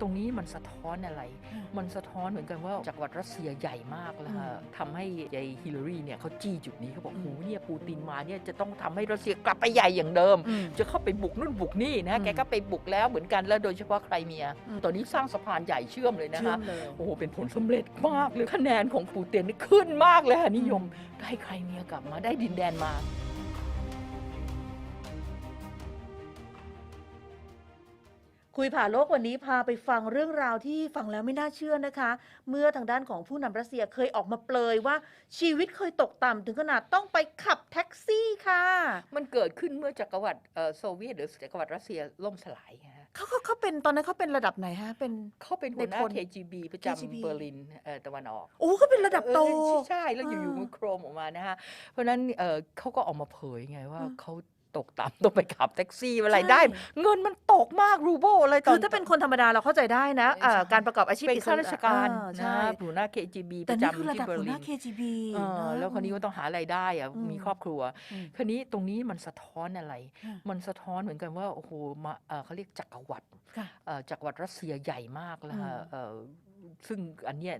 ตรงนี้มันสะท้อนอะไรอืมมันสะท้อนเหมือนกันว่าจักรวรรดิรัสเซียใหญ่มากแล้วฮะอืมทำให้ยายฮิลลารีเนี่ยเขาจี้จุดนี้เขาบอกอืมโหเนี่ยปูตินมาเนี่ยจะต้องทำให้รัสเซียกลับไปใหญ่อย่างเดิมอืมจะเข้าไปบุกนู่นบุกนี่นะอืมแกก็ไปบุกแล้วเหมือนกันแล้วโดยเฉพาะไครเมียอืมตอนนี้สร้างสะพานใหญ่เชื่อมเลยนะเชื่อคะมเลยโอ้โหเป็นผลสำเร็จมากเลยคะแนนของปูตินนี่ขึ้นมากเลยค่ะนิยมได้ไครเมียกลับมาได้ดินแดนมา คุยผ่าโลกวันนี้พาไปฟังเรื่องราวที่ฟังแล้วไม่น่าเชื่อนะคะ เมื่อทางด้านของผู้นำรัสเซียเคยออกมาเปลยว่าชีวิตเคยตกต่ำถึงขนาดต้องไปขับแท็กซี่ค่ะ มันเกิดขึ้นเมื่อจักรวรรดิเอ่อโซเวียตหรือจักรวรรดิรัสเซียล่มสลายฮะเขาเขาเขาเป็นตอนนั้นเขาเป็นระดับไหนฮะเป็นเขาเป็นหัวหน้าในพล KGB ประ KGB จำเบอร์ลินเอ่อตะวันออกโอ้เขาเป็นระดับโตเออใช่แล้วอยู่อ่าๆมันโครมออกมานะฮะเพราะฉะนั้นเอ่อเขาก็ออกมาเผยไงว่าอืมเขา ตกต่ำต้องไปขับแท็กซี่อะไรใช่ได้ เงินมันตกมากรูเบิลอะไรตอคืนอถ้าเป็นคนธรรมดาเราเข้าใจได้นะเอ่อใช่การประกอบอาชีพเป็นอิสข้าราชการอ่นะใช่ฮะหัวหน้า KGB ปแต่ระนี่จำอคือยู่ระที่ดับเบอหัร์วหลิน้าน KGB เออนะแล้วคนนี้ก็ต้องหารายได้อะอืมมีครอบครัวอืมคันนี้ตรงนี้มันสะท้อนอะไรค่ะมันสะท้อนเหมือนกันว่าโอ้โหมาเอ่อเขาเรียกจักรวรรดิค่ะเอ่อจักรวรรดิรัสเซียใหญ่มากแล้วฮะอืมเอ่อ ซึ่งอันเนี้ย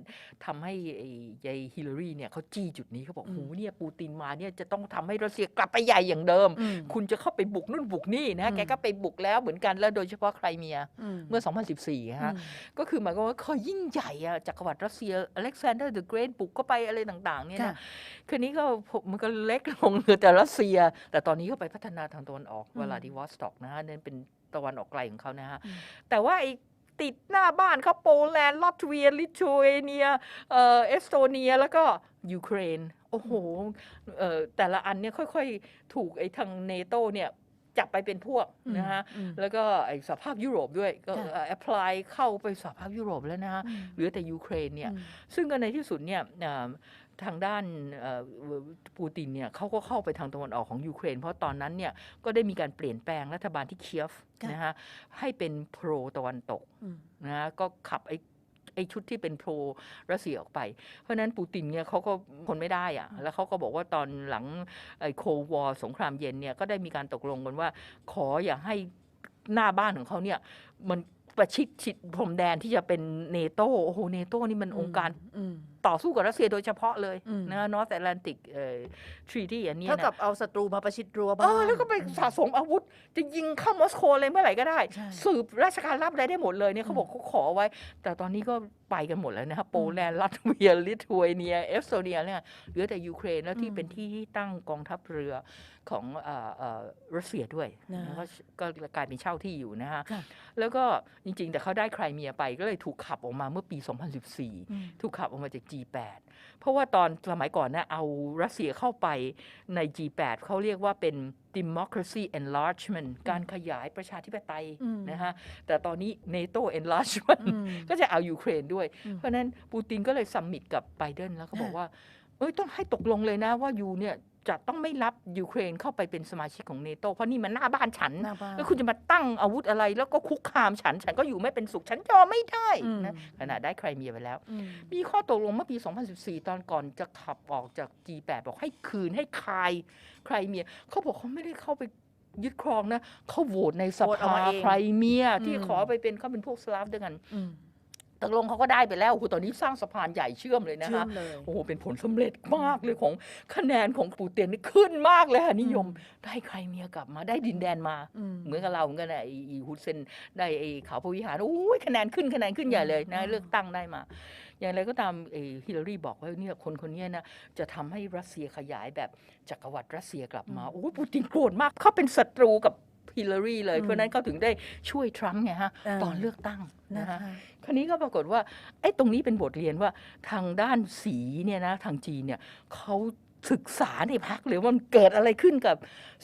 ทำให้ไอ้ยายฮิลลารีเนี่ยเขาจี้จุดนี้เขาบอกอืมโหเนี่ยปูตินมาเนี่ยจะต้องทำให้รัสเซียกลับไปใหญ่อย่างเดิม อืม คุณจะเข้าไปบุกนู่นบุกนี่นะอืม แกก็ไปบุกแล้วเหมือนกันแล้วโดยเฉพาะไครเมียมเมื่อ 2014ฮะอืมก็คือหมายความว่าเขายิ่งใหญ่อะจักรวรรดิรัสเซียอเล็กซานเดอร์เดอะเกรทบุกก็ไปอะไรต่างๆเนี่ยค่ะ นะคืนนี้ก็ผมมันก็เล็กลงเหลือแต่รัสเซีย แต่ตอนนี้ก็ไปพัฒนาทางตะวันออกอืมเวลาดิวอสต็อกนะฮะนั่นเป็นตะวันออกไกลของเขานะฮะ อืม แต่ว่าไอ้ ติดหน้าบ้านเขาโปแลนด์ลัตเวียลิทัวเนียเอ่อเอสโตเนียแล้วก็ยูเครนโอ้โหเอ่อแต่ละอันเนี่ยค่อยๆ ถูกไอ้ทางเนโตเนี่ย จับไปเป็นพวกนะฮะอืมแล้วก็ไอ้สหภาพยุโรปด้วยก็ค่ะแอพพลายเข้าไปสหภาพยุโรปแล้วนะฮะอืมเหลือแต่ยูเครนเนี่ยอืมซึ่งก็ในที่สุดเนี่ยเอ่อทางด้านเอ่อปูตินเนี่ยเขาก็เข้าไปทางตะวันออกของยูเครน เพราะตอนนั้นเนี่ยก็ได้มีการเปลี่ยนแปลงรัฐบาลที่เคียฟค่ะนะฮะให้เป็นโปรตะวันตกอืมนะฮะก็ขับไอ้ ไอ้ชุดที่เป็นโปรรัสเซียออกไป เพราะฉะนั้นปูตินเนี่ยเขาก็ทนไม่ได้อะแล้วเขาก็บอกว่าตอนหลังไอ้โควอสงครามเย็นเนี่ยก็ได้มีการตกลงกันว่า ขออย่าให้หน้าบ้านของเขาเนี่ย มันประชิดชิดพรมแดนที่จะเป็นเนโตโอ้โหเนโตนี่มันองค์การอืมต่อสู้กับรัสเซียโดยเฉพาะเลยอืมนะ North Atlantic เอ่อ Treaty อันเนี้ยเท่ากับนะเอาศัตรูมาประชิดรั้วเอบ้านอแล้วก็ไปสะสมอาวุธ จะยิงเข้ามอสโกเลยเมื่อไหร่ก็ได้ใช่สืบราชการรับอะไรได้หมดเลยเนี่ยเขาอืมบอกเขาขอไว้ แต่ตอนนี้ก็ไปกันหมดแล้วนะครับโปแลนด์ลัตเวียลิทัวเนียเอสโตเนียเนี่ยเหลือแต่ยูเครนแล้วที่อืมเป็นที่ที่ตั้งกองทัพเรือของเอ่อเอ่อรัสเซียด้วยนะแล้วก็ก็กลายเป็นเช่าที่อยู่นะฮะค่ะแล้วก็จริง ๆ แต่เขาได้ไครเมียไปก็เลยถูกขับออกมาเมื่อปี 2014อืมถูกขับออกมาจาก G8 เพราะว่าตอนสมัยก่อนนะเอารัสเซียเข้าไปใน G8 เขาเรียกว่าเป็น democracy enlargement การขยายประชาธิปไตยอืมนะฮะ แต่ตอนนี้ NATO enlargement อืมก็จะเอายูเครนด้วยอืมเพราะฉะนั้นปูตินก็เลยซัมมิตกับไบเดนแล้วก็บอกอ่าว่า เอ้ยต้องให้ตกลงเลยนะว่ายูเนี่ยจะต้องไม่รับยูเครนเข้าไปเป็นสมาชิกของเนโตเพราะนี่มันหน้าบ้านฉันหน้าบ้านแล้วคุณจะมาตั้งอาวุธอะไร แล้วก็คุกคามฉัน ฉันก็อยู่ไม่เป็นสุข ฉันยอมไม่ได้อืมนะขณะได้ไครเมียไปแล้วอืมมีข้อตกลงเมื่อปี 2014 ตอนก่อนจะขับออกจาก G8 บอกให้คืนให้คายไครเมีย เขาบอกเขาไม่ได้เข้าไปยึดครองนะเขาโหวตในสโหวตออกภามาเองไครเมียที่อืมขอไปเป็นเขาเป็นพวกสลาฟด้วยกันอืม ตกลงเขาก็ได้ไปแล้วโอ้โหตอนนี้สร้างสะพานใหญ่เชื่อมเลยนะเชื่อคะมเลยโอ้โหเป็นผลสำเร็จมากเลยของคะแนนของปูเตียนนี่ขึ้นมากเลยค่ะนิยมได้ใครเมียกลับมาได้ดินแดนมาอืมเหมือนกับเราเหมือนกันนะไอ้ไอ้ฮุดเซนได้ไอ้เขาพระวิหารโอ้ยคะแนนขึ้นคะแนนขึ้นใหญ่เลยนะอืมเลือกตั้งได้มา อย่างไรก็ตามไอ้ฮิลลารีบอกว่าเนี่ยคนคนเนี้ยนะจะทำให้รัสเซียขยายแบบจักรวรรดิรัสเซียกลับมาโอ้ยปูตินโกรธมากเขาเป็นศัตรูกับ ฮิลลารีเลยอืมเพราะฉะนั้นเขาถึงได้ช่วยทรัมป์ไงฮะอ่าตอนเลือกตั้งนะนะฮะคะคราวนี้ก็ปรากฏว่าไอ้ตรงนี้เป็นบทเรียนว่าทางด้านสีเนี่ยนะทางจีนเนี่ยเขา ศึกษาในพักเลยว่ามันเกิดอะไรขึ้นกับ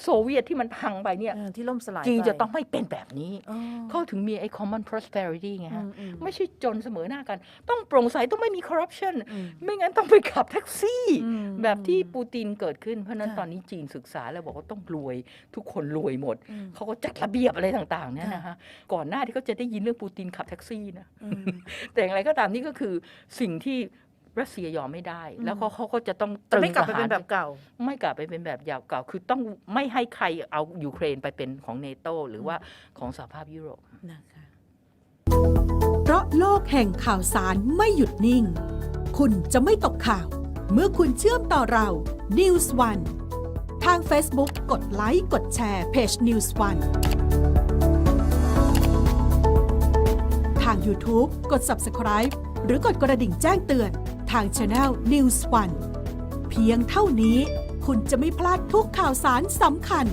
โซเวียตที่มันพังไปเนี่ยเออที่ล่มสลายจีนไปจะต้องไม่เป็นแบบนี้อ๋อเขาถึงมีไอ้ common prosperity ไงอืฮะมอืมไม่ใช่จนเสมอหน้ากัน ต้องโปร่งใส ต้องไม่มี corruption อืมไม่งั้นต้องไปขับแท็กซี่อืมแบบที่ปูตินเกิดขึ้น เพราะฉะนั้นค่ะตอนนี้จีนศึกษาแล้วบอกว่าต้องรวยทุกคนรวยหมดอืมเขาก็จัดระเบียบอะไรต่างๆเนี่ยค่ะนะฮะก่อนหน้าที่เขาจะได้ยินเรื่องปูตินขับแท็กซี่นะอืมแต่อย่างไรก็ตามนี่ก็คือสิ่งที่ รัสเซียยอมไม่ได้ แล้วเขาเขาก็จะต้องตรึงไม่กลับไปเป็นแบบเก่า ไม่กลับไปเป็นแบบยาวเก่า คือต้องไม่ให้ใครเอายูเครนไปเป็นของเนโตหรือว่าของสหภาพยุโรปนะคะเพราะโลกแห่งข่าวสารไม่หยุดนิ่ง คุณจะไม่ตกข่าว เมื่อคุณเชื่อมต่อเรา News One ทาง Facebook กดไลค์กดแชร์เพจ News One ทาง YouTube กด Subscribe หรือกดกระดิ่งแจ้งเตือน ทางช anel News One เพียงเท่านี้คุณจะไม่พลาดทุกข่าวสารสำคัญ